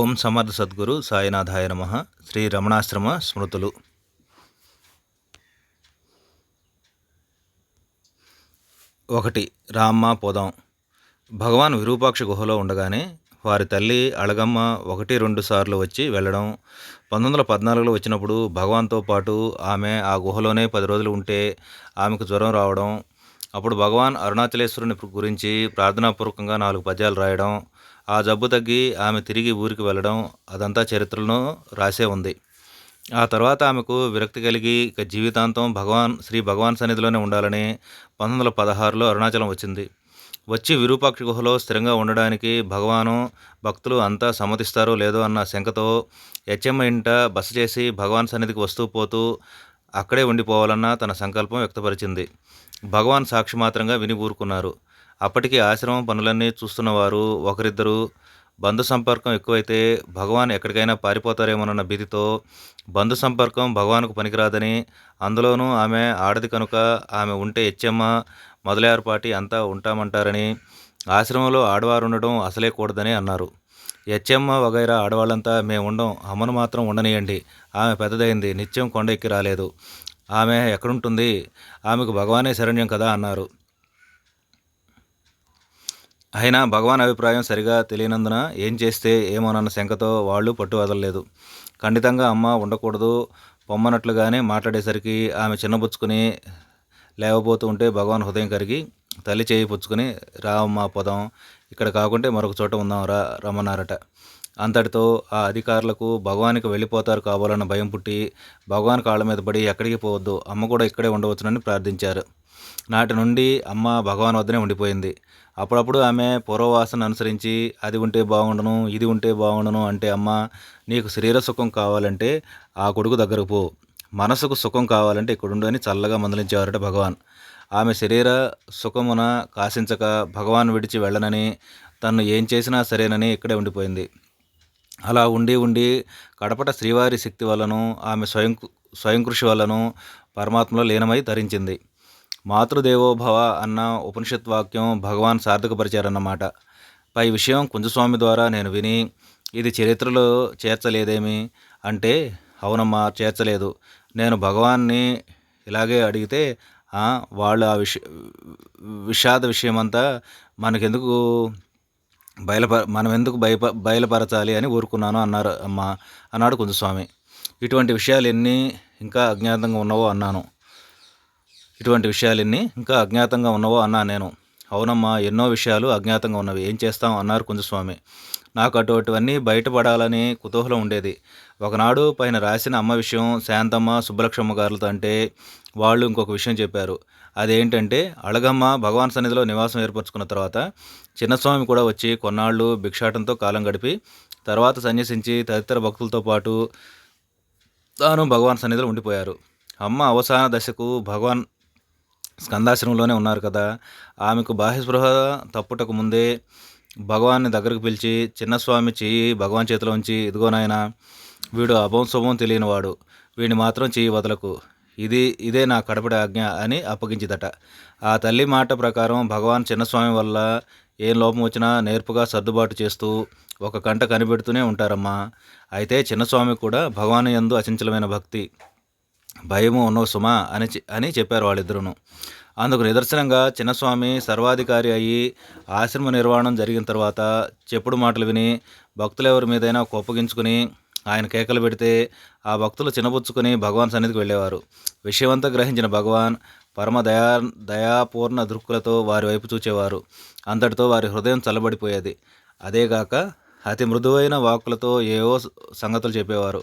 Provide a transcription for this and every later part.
ఓం సమర్థ సద్గురు సాయినాథాయ నమ. శ్రీ రమణాశ్రమ స్మృతులు. ఒకటి రామ్మ పోదాం. భగవాన్ విరూపాక్ష గుహలో ఉండగానే వారి తల్లి అళగమ్మ ఒకటి రెండు సార్లు వచ్చి వెళ్ళడం పంతొమ్మిది వందల పద్నాలుగులో వచ్చినప్పుడు భగవాన్తో పాటు ఆమె ఆ గుహలోనే పది రోజులు ఉంటే ఆమెకు జ్వరం రావడం అప్పుడు భగవాన్ అరుణాచలేశ్వరుని గురించి ప్రార్థనాపూర్వకంగా నాలుగు పద్యాలు రాయడం ఆ జబ్బు తగ్గి ఆమె తిరిగి ఊరికి వెళ్ళడం అదంతా చరిత్రను రాసే ఉంది. ఆ తర్వాత ఆమెకు విరక్తి కలిగి ఇక జీవితాంతం భగవాన్ శ్రీ భగవాన్ సన్నిధిలోనే ఉండాలని పంతొమ్మిది వందల పదహారులో అరుణాచలం వచ్చింది. వచ్చి విరూపాక్ష గుహలో స్థిరంగా ఉండడానికి భగవాను భక్తులు అంతా సమ్మతిస్తారో లేదో అన్న శంకతో హెచ్ఎమ్మ ఇంట బస చేసి భగవాన్ సన్నిధికి వస్తూ పోతూ అక్కడే ఉండిపోవాలన్న తన సంకల్పం వ్యక్తపరిచింది. భగవాన్ సాక్షి మాత్రంగా విని ఊరుకున్నారు. అప్పటికి ఆశ్రమం పనులన్నీ చూస్తున్నవారు ఒకరిద్దరు బంధు సంపర్కం ఎక్కువైతే భగవాన్ ఎక్కడికైనా పారిపోతారేమోనన్న భీతితో బంధు సంపర్కం భగవాన్కు పనికిరాదని అందులోనూ ఆమె ఆడది కనుక ఆమె ఉంటే హెచ్ఎమ్మ మొదలయారుపాటి అంతా ఉంటామంటారని ఆశ్రమంలో ఆడవారు ఉండడం అసలే కూడదని అన్నారు. హెచ్ఎమ్మ వగైరా ఆడవాళ్ళంతా మేము ఉండం అమ్మను మాత్రం ఉండనియండి ఆమె పెద్దదైంది నిత్యం కొండ ఎక్కి రాలేదు. ఆమె ఎక్కడుంటుంది? ఆమెకు భగవానే శరణ్యం కదా అన్నారు. అయినా భగవాన్ అభిప్రాయం సరిగా తెలియనందున ఏం చేస్తే ఏమోనన్న శంకతో వాళ్ళు పట్టు వదలలేదు ఖండితంగా అమ్మ ఉండకూడదు. పొమ్మనట్లుగానే మాట్లాడేసరికి ఆమె చిన్నపుచ్చుకుని లేవబోతూ ఉంటే భగవాన్ హృదయం కరిగి తల్లి చేయి పుచ్చుకుని రావమ్మ పొదం. ఇక్కడ కాకుంటే మరొక చోట ఉందాం రా రమ్మన్నారట. అంతటితో ఆ అధికారులకు భగవానికి వెళ్ళిపోతారు కావాలన్న భయం పుట్టి భగవాన్ కాళ్ళ మీద పడి ఎక్కడికి పోవద్దు అమ్మ కూడా ఇక్కడే ఉండవచ్చునని ప్రార్థించారు. నాటి నుండి అమ్మ భగవాన్ వద్దనే ఉండిపోయింది. అప్పుడప్పుడు ఆమె పూర్వవాసన అనుసరించి అది ఉంటే బాగుండును ఇది ఉంటే బాగుండును అంటే అమ్మ నీకు శరీర సుఖం కావాలంటే ఆ కొడుకు దగ్గరకు పో. మనసుకు సుఖం కావాలంటే ఇక్కడుండు అని చల్లగా మందలించేవారట భగవాన్. ఆమె శరీర సుఖమున కాసించక భగవాన్ విడిచి వెళ్ళనని తను ఏం చేసినా సరేనని ఇక్కడే ఉండిపోయింది. అలా ఉండి ఉండి కడపట శ్రీవారి శక్తి వలను ఆమె స్వయం స్వయం కృషి వలను పరమాత్మలో లీనమై ధరించింది మాతృదేవోభవ అన్న ఉపనిషత్ వాక్యం భగవాన్ సార్థకపరిచారన్నమాట పై విషయం కుంజస్వామి ద్వారా నేను విని ఇది చరిత్రలో చేర్చలేదేమి అంటే అవునమ్మా చేర్చలేదు. నేను భగవాన్ని ఇలాగే అడిగితే వాళ్ళు ఆ విష విషాద విషయమంతా మనకెందుకు బయలుప మనం ఎందుకు బయప బయలుపరచాలి అని ఊరుకున్నాను అన్నారు అమ్మ అన్నాడు కుంజస్వామి ఇటువంటి విషయాలు ఎన్ని ఇంకా అజ్ఞాతంగా ఉన్నవో అన్నాను. ఇటువంటి విషయాలన్నీ ఇంకా అజ్ఞాతంగా ఉన్నవో అన్నా నేను. అవునమ్మా ఎన్నో విషయాలు అజ్ఞాతంగా ఉన్నవి. ఏం చేస్తాం? అన్నారు కుంజస్వామి నాకు అటువంటివన్నీ బయటపడాలని కుతూహలం ఉండేది. ఒకనాడు పైన రాసిన అమ్మ విషయం శాంతమ్మ సుబ్బలక్ష్మమ్మ గారులతో అంటే వాళ్ళు ఇంకొక విషయం చెప్పారు. అదేంటంటే అళగమ్మ భగవాన్ సన్నిధిలో నివాసం ఏర్పరచుకున్న తర్వాత చిన్నస్వామి కూడా వచ్చి కొన్నాళ్ళు భిక్షాటంతో కాలం గడిపి తర్వాత సన్యసించి తదితర భక్తులతో పాటు తాను భగవాన్ సన్నిధిలో ఉండిపోయారు. అమ్మ అవసాన దశకు భగవాన్ స్కందాశ్రమంలోనే ఉన్నారు కదా. ఆమెకు బాహ్యస్పృహ తప్పుటకు ముందే భగవాన్ని దగ్గరకు పిలిచి చిన్నస్వామి చెయ్యి భగవాన్ చేతిలో ఉంచి ఇదిగో నాయన వీడు అభంశుభం తెలియనివాడు వీడిని మాత్రం చెయ్యి వదలకు ఇది ఇదే నా కడపడి ఆజ్ఞ అని అప్పగించిదట. ఆ తల్లి మాట ప్రకారం భగవాన్ చిన్నస్వామి వల్ల ఏం లోపం వచ్చినా నేర్పుగా సర్దుబాటు చేస్తూ ఒక కంట కనిపెడుతూనే ఉంటారమ్మా. అయితే చిన్నస్వామి కూడా భగవాన్ ఎందు అచంచలమైన భక్తి. భయము ఉన్నో సుమా అని అని చెప్పారు వాళ్ళిద్దరూ అందుకు నిదర్శనంగా చిన్నస్వామి సర్వాధికారి అయ్యి ఆశ్రమ నిర్వహణం జరిగిన తర్వాత చెప్పుడు మాటలు విని భక్తులు ఎవరి మీదైనా కోపగించుకుని ఆయన కేకలు పెడితే ఆ భక్తులు చిన్నబుచ్చుకొని భగవాన్ సన్నిధికి వెళ్ళేవారు. విషయమంతా గ్రహించిన భగవాన్ పరమ దయా దయాపూర్ణ దృక్కులతో వారి వైపు చూచేవారు. అంతటితో వారి హృదయం చల్లబడిపోయేది. అదేగాక అతి మృదువైన వాక్కులతో ఏవో సంగతులు చెప్పేవారు.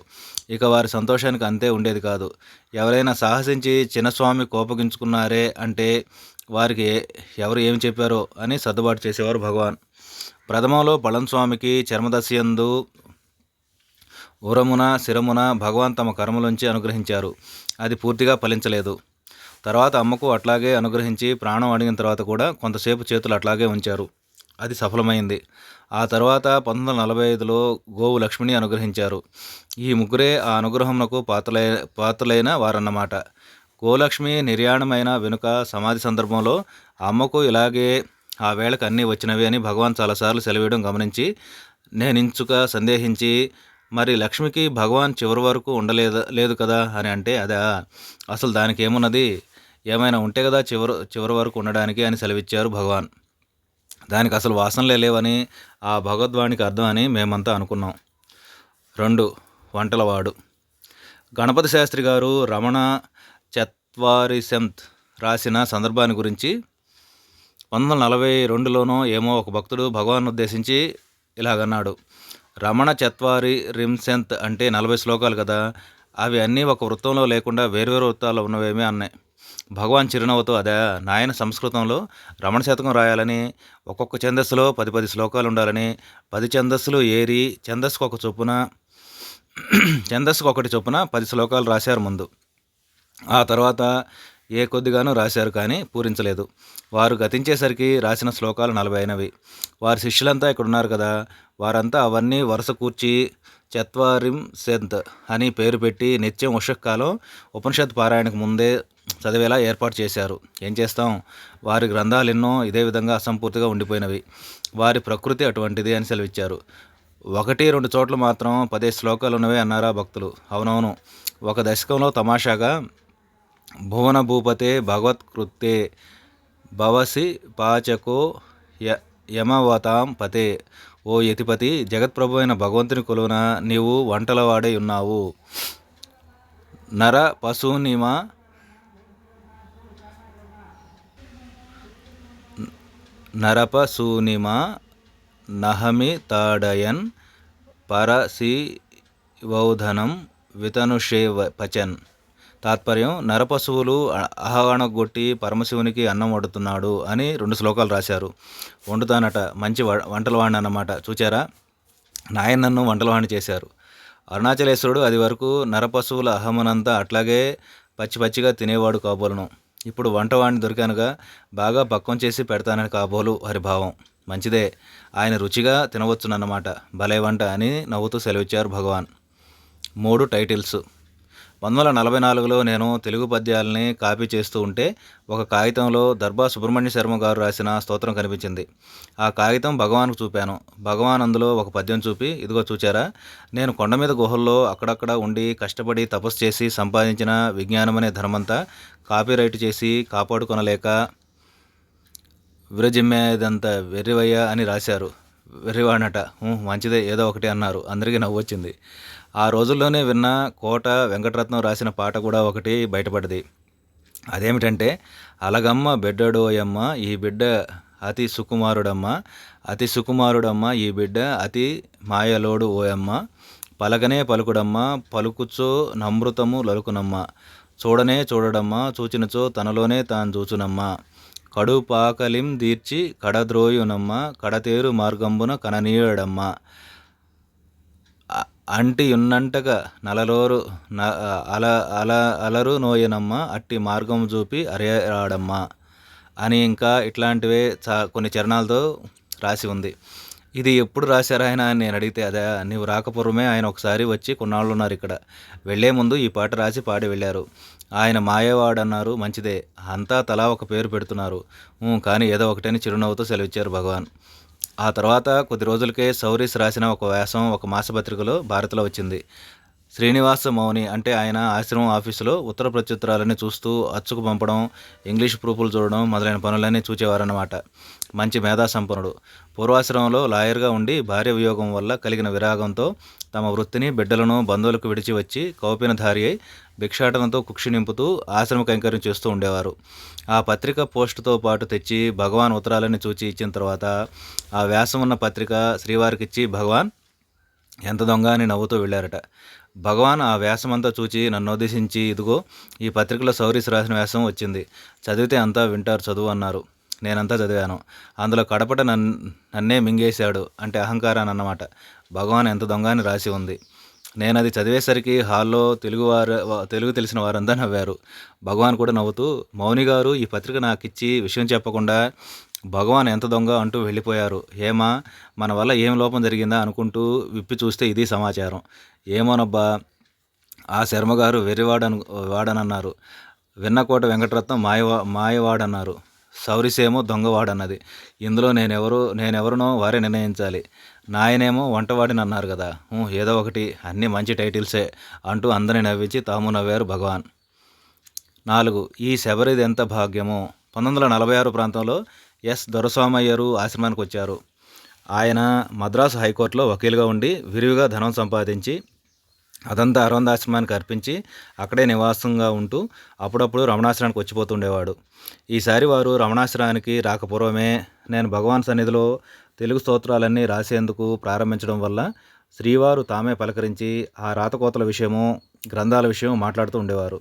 ఇక వారి సంతోషానికి అంతే ఉండేది కాదు. ఎవరైనా సాహసించి చిన్నస్వామి కోపగించుకున్నారే అంటే వారికి ఎవరు ఏమి చెప్పారో అని సర్దుబాటు చేసేవారు భగవాన్. ప్రథమంలో పళంస్వామికి చర్మదశయందు ఉరమున శిరమున భగవాన్ తమ కర్మలోంచి అనుగ్రహించారు. అది పూర్తిగా ఫలించలేదు. తర్వాత అమ్మకు అట్లాగే అనుగ్రహించి ప్రాణం అడిగిన తర్వాత కూడా కొంతసేపు చేతులు అట్లాగే ఉంచారు. అది సఫలమైంది. ఆ తర్వాత పంతొమ్మిది వందల నలభై ఐదులో గోవు లక్ష్మిని అనుగ్రహించారు. ఈ ముగ్గురే ఆ అనుగ్రహంకు పాత్రలై పాత్రలైన వారన్నమాట. గోలక్ష్మి నిర్యాణమైన వెనుక సమాధి సందర్భంలో అమ్మకు ఇలాగే ఆ వేళకు అన్నీ వచ్చినవి అని భగవాన్ చాలాసార్లు సెలవేయడం గమనించి నేనించుక సందేహించి మరి లక్ష్మికి భగవాన్ చివరి వరకు ఉండలేదు లేదు కదా అని అంటే అదా అసలు దానికి ఏమున్నది ఏమైనా ఉంటే కదా చివరి చివరి వరకు ఉండడానికి అని సెలవిచ్చారు భగవాన్. దానికి అసలు వాసనలే లేవని ఆ భగవద్వాణికి అర్థం అని మేమంతా అనుకున్నాం. రెండు వంటలవాడు. గణపతి శాస్త్రి గారు రమణ చత్వారిసెంత్ రాసిన సందర్భాన్ని గురించి పంతొమ్మిది వందల నలభై రెండులోనో ఏమో ఒక భక్తుడు భగవాన్ ఉద్దేశించి ఇలాగన్నాడు. రమణ చత్వారి రిమ్సెంత్ అంటే నలభై శ్లోకాలు కదా అవి అన్నీ ఒక వృత్తంలో లేకుండా వేరువేరు వృత్తాల్లో ఉన్నవేమీ అన్నాయి. భగవాన్ చిరునవ్వుతో అదే నాయన సంస్కృతంలో రమణ శతకం రాయాలని ఒక్కొక్క ఛందస్సులో పది పది శ్లోకాలు ఉండాలని పది ఛందస్సులు ఏరి ఛందస్సుకు ఒక చొప్పున ఛందస్సుకు ఒకటి చొప్పున పది శ్లోకాలు రాశారు ముందు. ఆ తర్వాత ఏ కొద్దిగానూ రాశారు కానీ పూరించలేదు. వారు గతించేసరికి రాసిన శ్లోకాలు నలభై అయినవి. వారి శిష్యులంతా ఇక్కడ ఉన్నారు కదా వారంతా అవన్నీ వరుస కూర్చి చత్వారిం సెంత్ అని పేరు పెట్టి నిత్యం ఉషక్కాలం ఉపనిషత్ పారాయణకు ముందే చదివేలా ఏర్పాటు చేశారు. ఏం చేస్తాం? వారి గ్రంథాలు ఎన్నో ఇదే విధంగా అసంపూర్తిగా ఉండిపోయినవి. వారి ప్రకృతి అటువంటిది అని సెలవిచ్చారు. ఒకటి రెండు చోట్ల మాత్రం పదే శ్లోకాలు ఉన్నవే అన్నారా భక్తులు. అవునవును. ఒక దశకంలో తమాషాగా భువన భూపతే భగవత్కృత్తే భవసి పాచకో య యమవతాం పతే. ఓ యతిపతి జగత్ప్రభు అయిన భగవంతుని కొలువున నీవు వంటలవాడై ఉన్నావు. నర పశునిమ నరపసూనిమ నహమి తాడయన్ పరశివౌధనం వితనుషే పచన్ తాత్పర్యం నరపశువులు అహగణగొట్టి పరమశివునికి అన్నం వండుతున్నాడు అని రెండు శ్లోకాలు రాశారు. వండుతానట మంచి వ వంటలవాణి అన్నమాట. చూచారా? నాయన నన్ను వంటలవాణి చేశారు. అరుణాచలేశ్వరుడు అది వరకు నరపశువుల అహమునంతా అట్లాగే పచ్చి పచ్చిగా తినేవాడు కాబోలను. ఇప్పుడు వంటవాణ్ణి దొరికానుగా బాగా పక్వం చేసి పెడతానని కాబోలు వారి భావం మంచిదే ఆయన రుచిగా తినవచ్చునన్నమాట. భలే వంట అని నవ్వుతూ సెలవిచ్చారు భగవాన్. మూడు టైటిల్స్. పంతొమ్మిది వందల నలభై నాలుగులో నేను తెలుగు పద్యాలని కాపీ చేస్తూ ఉంటే ఒక కాగితంలో దర్బా సుబ్రహ్మణ్య శర్మ గారు రాసిన స్తోత్రం కనిపించింది. ఆ కాగితం భగవాన్కు చూపాను. భగవాన్ అందులో ఒక పద్యం చూపి ఇదిగో చూచారా నేను కొండ మీద గుహల్లో అక్కడక్కడ ఉండి కష్టపడి తపస్సు చేసి సంపాదించిన విజ్ఞానం అనే ధర్మంతా కాపీరైట్ చేసి కాపాడుకొనలేక విరజిమ్మేదంతా వెర్రివయ్యా అని రాశారు. వెర్రివాడనట మంచిదే ఏదో ఒకటి అన్నారు. అందరికీ నవ్వు వచ్చింది. ఆ రోజుల్లోనే విన్న కోట వెంకటరత్నం రాసిన పాట కూడా ఒకటి బయటపడింది అదేమిటంటే అలగమ్మ బిడ్డడోయమ్మ ఈ బిడ్డ అతి సుకుమారుడమ్మ అతి సుకుమారుడమ్మ ఈ బిడ్డ అతి మాయలోడు ఓయమ్మ పలకనే పలుకుడమ్మ పలుకుచో నమృతము లలుకునమ్మ చూడనే చూడడమ్మ చూచినచో తనలోనే తాను చూచునమ్మ కడు పాకలిం దీర్చి కడద్రోయునమ్మ కడతేరు మార్గంబున కననీయడమ్మ అ- అంటి ఉన్నంటగా నలలోరు న- అల అల అలరు నోయనమ్మ అట్టి మార్గం చూపి అరేరాడమ్మ అని ఇంకా ఇట్లాంటివే చా కొన్ని చరణాలతో రాసి ఉంది. ఇది ఎప్పుడు రాశారు ఆయన అని నేను అడిగితే అదే నీవు రాకపూర్వమే ఆయన ఒకసారి వచ్చి కొన్నాళ్ళు ఉన్నారు ఇక్కడ. వెళ్ళే ముందు ఈ పాట రాసి పాడి వెళ్ళారు. ఆయన మాయవాడన్నారు మంచిదే. అంతా తలా ఒక పేరు పెడుతున్నారు. కానీ ఏదో ఒకటని చిరునవ్వుతో సెలవిచ్చారు భగవాన్. ఆ తర్వాత కొద్ది రోజులకే సౌరీస్ రాసిన ఒక వ్యాసం ఒక మాసపత్రికలో భారత్లో వచ్చింది. శ్రీనివాస మౌని అంటే ఆయన ఆశ్రమం ఆఫీసులో ఉత్తర ప్రత్యుత్తరాలన్నీ చూస్తూ అచ్చుకు పంపడం ఇంగ్లీష్ ప్రూఫ్లు చూడడం మొదలైన పనులన్నీ చూచేవారన్నమాట. మంచి మేధా సంపన్నుడు. పూర్వాశ్రమంలో లాయర్గా ఉండి భార్య వియోగం వల్ల కలిగిన విరాగంతో తమ వృత్తిని బిడ్డలను బంధువులకు విడిచి వచ్చి కౌపినధారి అయి భిక్షాటనతో కుక్షి నింపుతూ ఆశ్రమ కైంకర్యం చేస్తూ ఉండేవారు. ఆ పత్రిక పోస్టుతో పాటు తెచ్చి భగవాన్ ఉత్తరాలని చూచి ఇచ్చిన తర్వాత ఆ వ్యాసం ఉన్న పత్రిక శ్రీవారికిచ్చి భగవాన్ ఎంత దొంగ అని నవ్వుతూ వెళ్ళారట. భగవాన్ ఆ వ్యాసమంతా చూచి నన్ను ఉద్దేశించి ఇదిగో ఈ పత్రికలో సౌరీస్ రాసిన వ్యాసం వచ్చింది. చదివితే అంతా వింటారు చదువు అన్నారు. నేనంతా చదివాను. అందులో కడపట నన్ నన్నే మింగేశాడు అంటే అహంకారాన్ని అన్నమాట. భగవాన్ ఎంత దొంగ అని రాసి ఉంది. నేను అది చదివేసరికి హాల్లో తెలుగు వారు తెలుగు తెలిసిన వారంతా నవ్వారు. భగవాన్ కూడా నవ్వుతూ మౌని గారు ఈ పత్రిక నాకు ఇచ్చి విషయం చెప్పకుండా భగవాన్ ఎంత దొంగ అంటూ వెళ్ళిపోయారు. ఏమా మన వల్ల ఏం లోపం జరిగిందా అనుకుంటూ విప్పి చూస్తే ఇది సమాచారం. ఏమోనబ్బా ఆ శర్మగారు వెర్రివాడను వాడనన్నారు. విన్నకోట వెంకటరత్నం మాయవా మాయవాడన్నారు. సౌరిసేమో దొంగవాడన్నది. ఇందులో నేనెవరు నేనెవరినో వారే నిర్ణయించాలి. నాయనేమో వంటవాడిని అన్నారు కదా ఏదో ఒకటి అన్నీ మంచి టైటిల్సే అంటూ అందరిని నవ్వించి తాము నవ్వారు భగవాన్. నాలుగు ఈ శబరిది ఎంత భాగ్యమో. పంతొమ్మిది వందల నలభై ఆరు ప్రాంతంలో ఎస్ దొరస్వామయ్యరు ఆశ్రమానికి వచ్చారు ఆయన మద్రాసు హైకోర్టులో వకీలుగా ఉండి విరివిగా ధనం సంపాదించి అదంతా అరవంద ఆశ్రమానికి అర్పించి అక్కడే నివాసంగా ఉంటూ అప్పుడప్పుడు రమణాశ్రమానికి వచ్చిపోతుండేవాడు ఈసారి వారు రమణాశ్రమానికి రాకపూర్వమే నేను భగవాన్ సన్నిధిలో తెలుగు స్తోత్రాలన్నీ రాసేందుకు ప్రారంభించడం వల్ల శ్రీవారు తామే పలకరించి ఆ రాతకోతల విషయము గ్రంథాల విషయం మాట్లాడుతూ ఉండేవారు.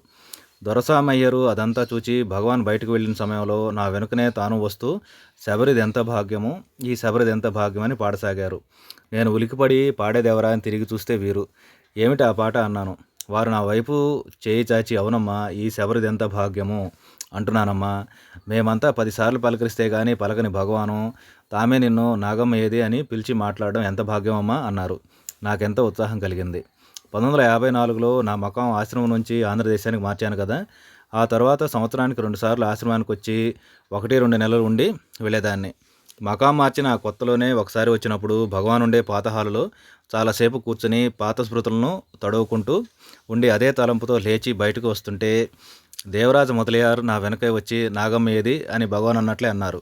దొరసామయ్యరు. అదంతా చూచి భగవాన్ బయటకు వెళ్ళిన సమయంలో నా వెనుకనే తాను వస్తూ శబరిది ఎంత భాగ్యము? ఈ శబరిది ఎంత భాగ్యమని పాడసాగారు. నేను ఉలికిపడి పాడేదెవరా అని తిరిగి చూస్తే వీరు. ఏమిటి ఆ పాట అన్నాను. వారు నా వైపు చేయి చాచి అవునమ్మా ఈ శబరిది ఎంత భాగ్యము? అంటున్నానమ్మా. మేమంతా పదిసార్లు పలకరిస్తే కానీ పలకని భగవాను. తామే నిన్ను నాగమ్మ ఏది అని పిలిచి మాట్లాడడం ఎంత భాగ్యమమ్మా? అన్నారు. నాకెంత ఉత్సాహం కలిగింది. పంతొమ్మిది వందల యాభై నాలుగులో నా మకం ఆశ్రమం నుంచి ఆంధ్రదేశానికి మార్చాను కదా. ఆ తర్వాత సంవత్సరానికి రెండుసార్లు ఆశ్రమానికి వచ్చి ఒకటి రెండు నెలలు ఉండి వెళ్ళేదాన్ని. మకాం మార్చిన ఆ కొత్తలోనే ఒకసారి వచ్చినప్పుడు భగవాన్ ఉండే పాత హాలులో చాలాసేపు కూర్చుని పాత స్మృతులను తడవుకుంటూ ఉండి అదే తలంపుతో లేచి బయటకు వస్తుంటే దేవరాజు మొదలయ్యారు నా వెనకే వచ్చి నాగమ్మ ఏది అని భగవాన్ అన్నట్లే అన్నారు.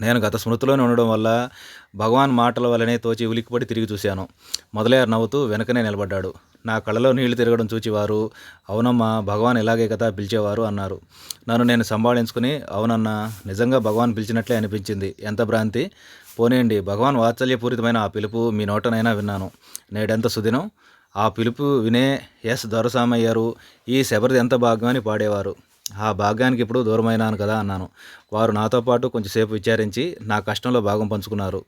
నేను గత స్మృతిలోనే ఉండడం వల్ల భగవాన్ మాటల వల్లనే తోచి ఉలిక్కిపడి తిరిగి చూశాను. మొదలయ్యారు నవ్వుతూ వెనకనే నిలబడ్డాడు. నా కళ్ళలో నీళ్ళు తిరగడం చూచివారు. అవునమ్మా భగవాన్ ఇలాగే కదా పిలిచేవారు అన్నారు. నన్ను నేను సంభాళించుకుని అవునన్నా నిజంగా భగవాన్ పిలిచినట్లే అనిపించింది. ఎంత భ్రాంతి? పోనీయండి భగవాన్ వాత్సల్యపూరితమైన ఆ పిలుపు మీ నోటనైనా విన్నాను. నేడెంత సుదినం? ఆ పిలుపు వినే ఎస్ దొరసామయ్యారు. ఈ శబరిది ఎంత భాగ్యం అని పాడేవారు. ఆ భాగ్యానికి ఇప్పుడు దూరమైనాను కదా అన్నాను. వారు నాతో పాటు కొంచెంసేపు విచారించి నా కష్టంలో భాగం పంచుకున్నారు.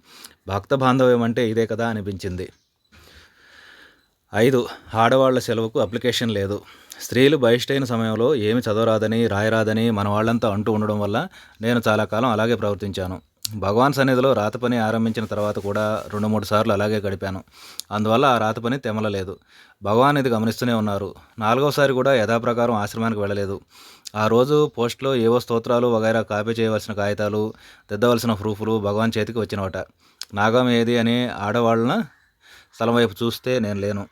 భక్త బాంధవ్యం అంటే ఇదే కదా అనిపించింది. ఐదు ఆడవాళ్ళ సెలవుకు అప్లికేషన్ లేదు. స్త్రీలు బహిష్టైన సమయంలో ఏమి చదవరాదని రాయరాదని మన వాళ్ళంతా అంటూ ఉండడం వల్ల నేను చాలా కాలం అలాగే ప్రవర్తించాను. భగవాన్ సన్నిధిలో రాత పని ఆరంభించిన తర్వాత కూడా రెండు మూడు సార్లు అలాగే గడిపాను. అందువల్ల ఆ రాత పని తెమలలేదు. భగవాన్ ఇది గమనిస్తూనే ఉన్నారు. నాలుగోసారి కూడా యథాప్రకారం ఆశ్రమానికి వెళ్ళలేదు. ఆ రోజు పోస్ట్లో ఏవో స్తోత్రాలు వగైరా కాపీ చేయవలసిన కాగితాలు దిద్దవలసిన ప్రూఫ్లు భగవాన్ చేతికి వచ్చినవట. నాగం ఏది అని ఆడవాళ్ళన స్థలం వైపు చూస్తే నేను లేను.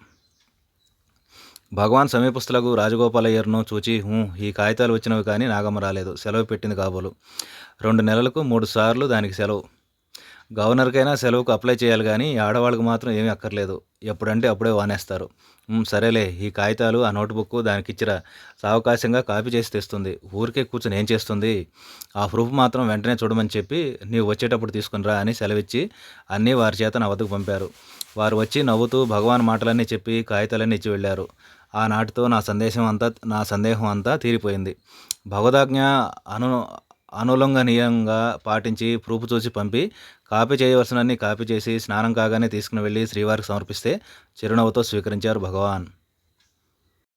భగవాన్ సమీపస్తులకు రాజగోపాలయ్యర్ను చూచి ఈ కాగితాలు వచ్చినవి కానీ నాగమ్మ రాలేదు. సెలవు పెట్టింది కాబోలు. రెండు నెలలకు మూడు సార్లు దానికి సెలవు. గవర్నర్కైనా సెలవుకు అప్లై చేయాలి కానీ ఆడవాళ్ళకి మాత్రం ఏమీ అక్కర్లేదు. ఎప్పుడంటే అప్పుడే వానేస్తారు. సరేలే ఈ కాగితాలు ఆ నోట్బుక్ దానికి ఇచ్చిరా సావకాశంగా కాపీ చేసి తెస్తుంది. ఊరికే కూర్చొని ఏం చేస్తుంది? ఆ ప్రూఫ్ మాత్రం వెంటనే చూడమని చెప్పి నీవు వచ్చేటప్పుడు తీసుకునిరా అని సెలవిచ్చి అన్నీ వారి చేత నా వద్దకు పంపారు. వారు వచ్చి నవ్వుతూ భగవాన్ మాటలన్నీ చెప్పి కాగితాలన్నీ ఇచ్చి వెళ్ళారు. ఆనాటితో నా సందేశం అంతా నా సందేహం అంతా తీరిపోయింది. భగవదాజ్ఞ అను అనులంఘనీయంగా పాటించి ప్రూఫ్ చూసి పంపి కాపీ చేయవలసినన్ని కాపీ చేసి స్నానం కాగానే తీసుకుని వెళ్ళి శ్రీవారికి సమర్పిస్తే చిరునవ్వుతో స్వీకరించారు భగవాన్.